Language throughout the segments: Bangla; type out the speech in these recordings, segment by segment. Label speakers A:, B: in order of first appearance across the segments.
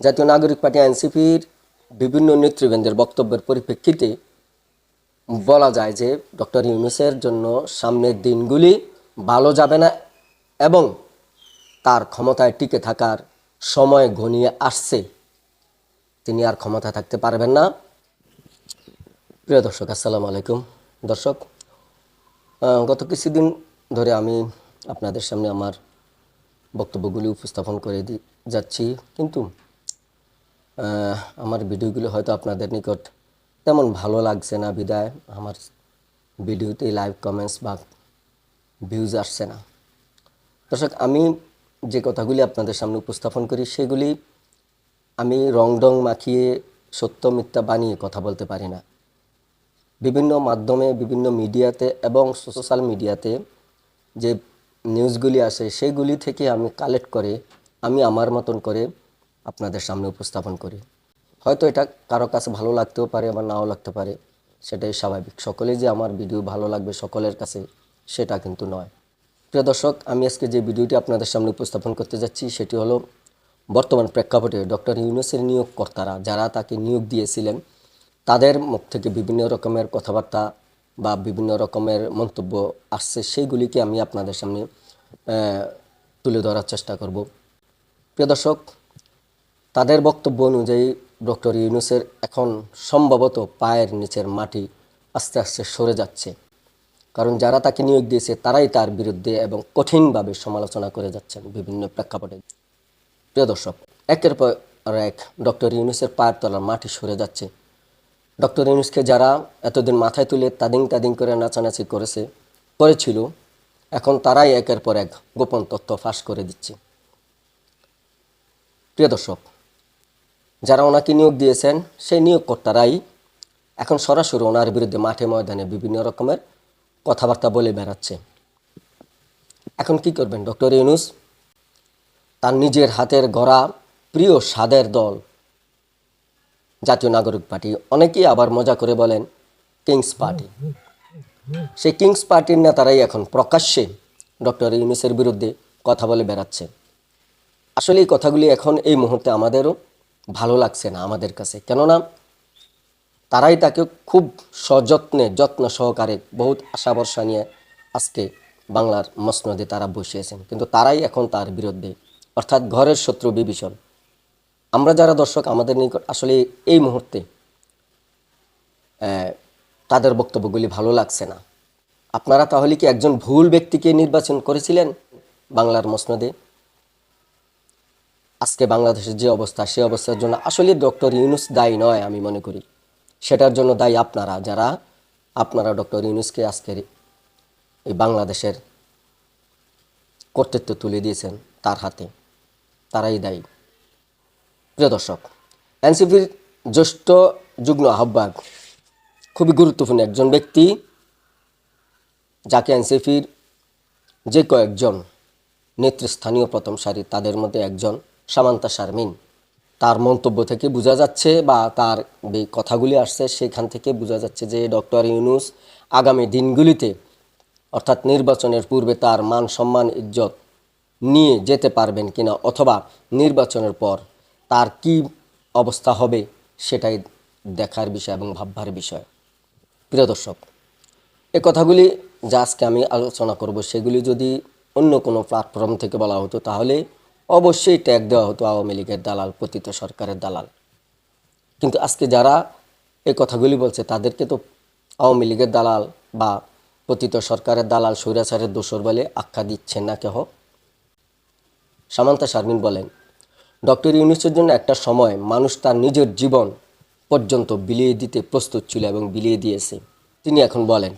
A: জাতীয় নাগরিক পার্টি এনসিপির বিভিন্ন নেতৃবৃন্দের বক্তব্যের পরিপ্রেক্ষিতে বলা যায় যে ডক্টর ইউনুসের জন্য সামনের দিনগুলি ভালো যাবে না এবং তার ক্ষমতায় টিকে থাকার সময় ঘনিয়ে আসছে। তিনি আর ক্ষমতায় থাকতে পারবেন না। প্রিয় দর্শক, আসসালামু আলাইকুম। দর্শক গত কিছুদিন ধরে আমি আপনাদের সামনে আমার বক্তব্যগুলি উপস্থাপন করে দি যাচ্ছি। কিন্তু আমার ভিডিওগুলো হয়তো আপনাদের নিকট তেমন ভালো লাগছে না বিদায়। আমার ভিডিওতে লাইভ কমেন্টস বা ভিউজ আসছে না। দর্শক, আমি যে কথাগুলি আপনাদের সামনে উপস্থাপন করি, সেগুলি আমি রং ডং মাখিয়ে সত্য, মিথ্যা বানিয়ে কথা বলতে পারি না। বিভিন্ন মাধ্যমে, বিভিন্ন মিডিয়াতে এবং সোশ্যাল মিডিয়াতে যে নিউজগুলি আসে, সেগুলি থেকে আমি কালেক্ট করে, আমি আমার মতন করে আপনাদের সামনে উপস্থাপন করি। হয়তো এটা কারও কাছে ভালো লাগতেও পারে, আবার নাও লাগতে পারে। সেটাই স্বাভাবিক। সকলেই যে আমার ভিডিও ভালো লাগবে সকলের কাছে, সেটা কিন্তু নয়। প্রিয় দর্শক, আমি আজকে যে ভিডিওটি আপনাদের সামনে উপস্থাপন করতে যাচ্ছি, সেটি হলো বর্তমান প্রেক্ষাপটে ডক্টর ইউনুসের নিয়োগকর্তারা, যারা তাকে নিয়োগ দিয়েছিলেন, তাদের মুখ থেকে বিভিন্ন রকমের কথাবার্তা বা বিভিন্ন রকমের মন্তব্য আসছে। সেইগুলিকে আমি আপনাদের সামনে তুলে ধরার চেষ্টা করব। প্রিয় দর্শক তাদের বক্তব্য অনুযায়ী ডক্টর ইউনুসের এখন সম্ভবত পায়ের নিচের মাটি আস্তে আস্তে সরে যাচ্ছে। কারণ যারা তাকে নিয়োগ দিয়েছে, তারাই তার বিরুদ্ধে এবং কঠিনভাবে সমালোচনা করে যাচ্ছেন বিভিন্ন প্রেক্ষাপটে। প্রিয় দর্শক, একের পর এক ডক্টর ইউনুসের পায়ের তলার মাটি সরে যাচ্ছে। ডক্টর ইউনুসকে যারা এতদিন মাথায় তুলে তাদিং তাদিং করে নাচানাচি করেছে, করেছিল, এখন তারাই একের পর এক গোপন তথ্য ফাঁস করে দিচ্ছে। প্রিয় দর্শক যারা ওনাকে নিয়োগ দিয়েছেন, সেই নিয়োগকর্তারাই এখন সরাসরি ওনার বিরুদ্ধে মাঠে ময়দানে বিভিন্ন রকমের কথাবার্তা বলে বেড়াচ্ছে। এখন কি করবেন, ডক্টর ইউনুস? তার নিজের হাতের গড়া প্রিয় স্বাদের দল, জাতীয় নাগরিক পার্টি, অনেকেই আবার মজা করে বলেন কিংস পার্টি। সেই কিংস পার্টির নেতারাই এখন প্রকাশ্যে ডক্টর ইউনুসের বিরুদ্ধে কথা বলে বেড়াচ্ছে। আসলে এই কথাগুলি এখন এই মুহূর্তে আমাদেরও ভালো লাগছে না আমাদের কাছে। কেননা তারাই তাকে খুব সযত্নে, যত্ন সহকারে বহুত আশা ভরসা নিয়ে আজকে বাংলার মসনদে তারা বসিয়েছেন কিন্তু তারাই এখন তার বিরুদ্ধে, অর্থাৎ ঘরের শত্রু বিভীষণ। আমরা যারা দর্শক, আমাদের নিকট আসলে এই মুহূর্তে তাদের বক্তব্যগুলি ভালো লাগছে না। আপনারা তাহলে কি একজন ভুল ব্যক্তিকে নির্বাচন করেছিলেন বাংলার মসনদে? আজকে বাংলাদেশের যে অবস্থা সেই অবস্থার জন্য আসলে ডক্টর ইউনুস দায়ী নয় আমি মনে করি। সেটার জন্য দায়ী আপনারা, যারা আপনারা ডক্টর ইউনুসকে আজকের এই বাংলাদেশের কর্তৃত্ব তুলে দিয়েছেন তার হাতে, তারাই দায়ী। প্রিয় দর্শক, এনসিপির জ্যেষ্ঠ যুগ্ম আহ্বায়ক, খুবই গুরুত্বপূর্ণ একজন ব্যক্তি, যাকে এনসিপির যে কয়েকজন নেতৃস্থানীয় প্রথম সারি তাদের মধ্যে একজন। সামান্তা শারমিন। তার মন্তব্য থেকে বোঝা যাচ্ছে বা তার কথাগুলি আসছে সেখান থেকে বোঝা যাচ্ছে যে ডক্টর ইউনুস আগামী দিনগুলিতে অর্থাৎ নির্বাচনের পূর্বে তার মান সম্মান, ইজ্জত নিয়ে যেতে পারবেন কিনা অথবা নির্বাচনের পর তার কি অবস্থা হবে সেটাই দেখার বিষয় এবং ভাববার বিষয়। প্রিয় দর্শক এই কথাগুলি যা আজকে আমি আলোচনা করব সেগুলি যদি অন্য কোনো প্ল্যাটফর্ম থেকে বলা হতো তাহলে অবশ্যই ট্যাগ দেওয়া হতো আওয়ামী লীগের দালাল, পতিত সরকারের দালাল। কিন্তু আজকে যারা এই কথাগুলি বলছে, তাদেরকে তো আওয়ামী লীগের দালাল বা পতিত সরকারের দালাল, স্বৈরাচারের দোষর বলে আখ্যা দিচ্ছেন না কেহ। সামান্তা শারমিন বলেন, ডক্টর ইউনুসের জন্য একটা সময় মানুষ তার নিজের জীবন পর্যন্ত বিলিয়ে দিতে প্রস্তুত ছিল এবং বিলিয়ে দিয়েছে। তিনি এখন বলেন,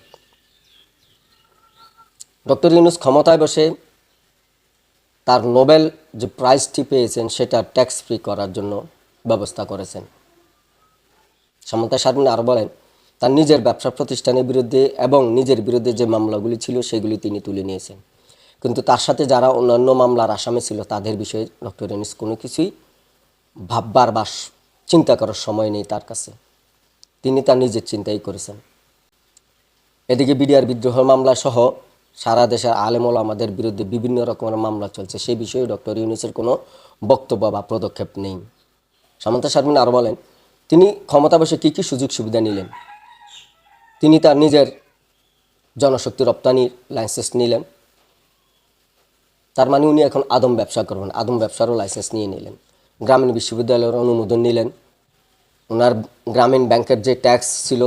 A: ডক্টর ইউনুস ক্ষমতায় বসে তার নোবেল যে প্রাইজটি পেয়েছেন সেটা ট্যাক্স ফ্রি করার জন্য ব্যবস্থা করেছেন। সামন্তা শারমিন আর বলেন, তার নিজের ব্যবসা প্রতিষ্ঠানের বিরুদ্ধে এবং নিজের বিরুদ্ধে যে মামলাগুলি ছিল সেগুলি তিনি তুলে নিয়েছেন। কিন্তু তার সাথে যারা অন্যান্য মামলার আসামি ছিল তাদের বিষয়ে ডক্টর ইউনুস কোনো কিছুই ভাববার বা চিন্তা করার সময় নেই তার কাছে। তিনি তার নিজের চিন্তাই করেছেন। এদিকে বিডিআর বিদ্রোহ মামলা সহ সারা দেশের আলেমল আমাদের বিরুদ্ধে বিভিন্ন রকমের মামলা চলছে। সেই বিষয়ে ডক্টর ইউনুসের কোনো বক্তব্য বা পদক্ষেপ নেই। সামন্তা শারমিন আরও বলেন, তিনি ক্ষমতা বসে কী কী সুযোগ সুবিধা নিলেন? তিনি তার নিজের জনশক্তি রপ্তানির লাইসেন্স নিলেন। তার মানে উনি এখন আদম ব্যবসা করবেন, আদম ব্যবসারও লাইসেন্স নিয়ে নিলেন। গ্রামীণ বিশ্ববিদ্যালয়ের অনুমোদন নিলেন। ওনার গ্রামীণ ব্যাংকের যে ট্যাক্স ছিল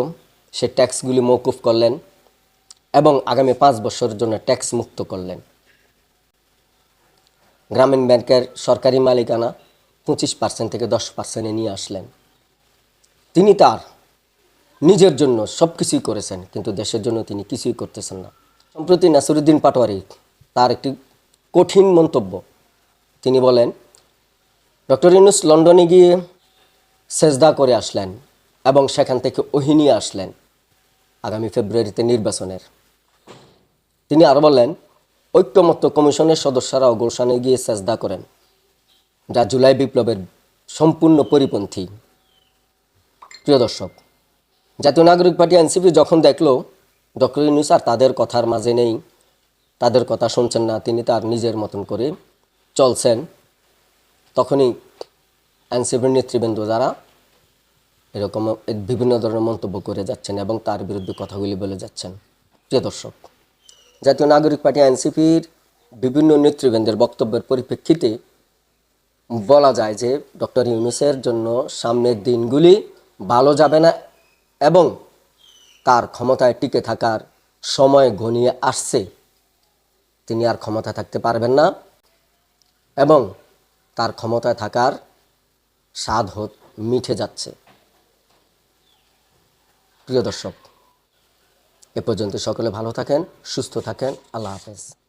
A: সে ট্যাক্সগুলি মৌকুফ করলেন। এবং আগামী পাঁচ বছরের জন্য ট্যাক্স মুক্ত করলেন। গ্রামীণ ব্যাংকের সরকারি মালিকানা পঁচিশ পার্সেন্ট থেকে দশ পার্সেন্টে নিয়ে আসলেন। তিনি তার নিজের জন্য সব কিছুই করেছেন, কিন্তু দেশের জন্য তিনি কিছুই করতেছেন না। সম্প্রতি নাসিরুদ্দিন পাটোয়ারি তার একটি কঠিন মন্তব্য। তিনি বলেন, ডক্টর ইউনুস লন্ডনে গিয়ে সেজদা করে আসলেন এবং সেখান থেকে ওহিনী আসলেন আগামী ফেব্রুয়ারিতে নির্বাচনের। তিনি আর বললেন ঐক্যমত্য কমিশনের সদস্যরাও গুলশানে গিয়ে সেজদা করেন, যা জুলাই বিপ্লবের সম্পূর্ণ পরিপন্থী। প্রিয় দর্শক, জাতীয় নাগরিক পার্টি এনসিপি যখন দেখল, ডক্টর ইউনুস আর তাদের কথার মাঝে নেই, তাদের কথা শুনছেন না, তিনি তার নিজের মতন করে চলছেন, তখনই এনসিপির নেতৃবৃন্দ যারা এরকম বিভিন্ন ধরনের মন্তব্য করে যাচ্ছেন এবং তার বিরুদ্ধে কথাগুলি বলে যাচ্ছেন। প্রিয় দর্শক জাতীয় নাগরিক পার্টি এনসিপির বিভিন্ন নেতৃবৃন্দের বক্তব্যের পরিপ্রেক্ষিতে বলা যায় যে ডক্টর ইউনুসের জন্য সামনের দিনগুলি ভালো যাবে না এবং তার ক্ষমতায় টিকে থাকার সময় ঘনিয়ে আসছে। তিনি আর ক্ষমতা থাকতে পারবেন না এবং তার ক্ষমতায় থাকার স্বাদ মিঠে যাচ্ছে। প্রিয় দর্শক এ পর্যন্ত সকলে ভালো থাকেন সুস্থ থাকেন। আল্লাহ হাফেজ।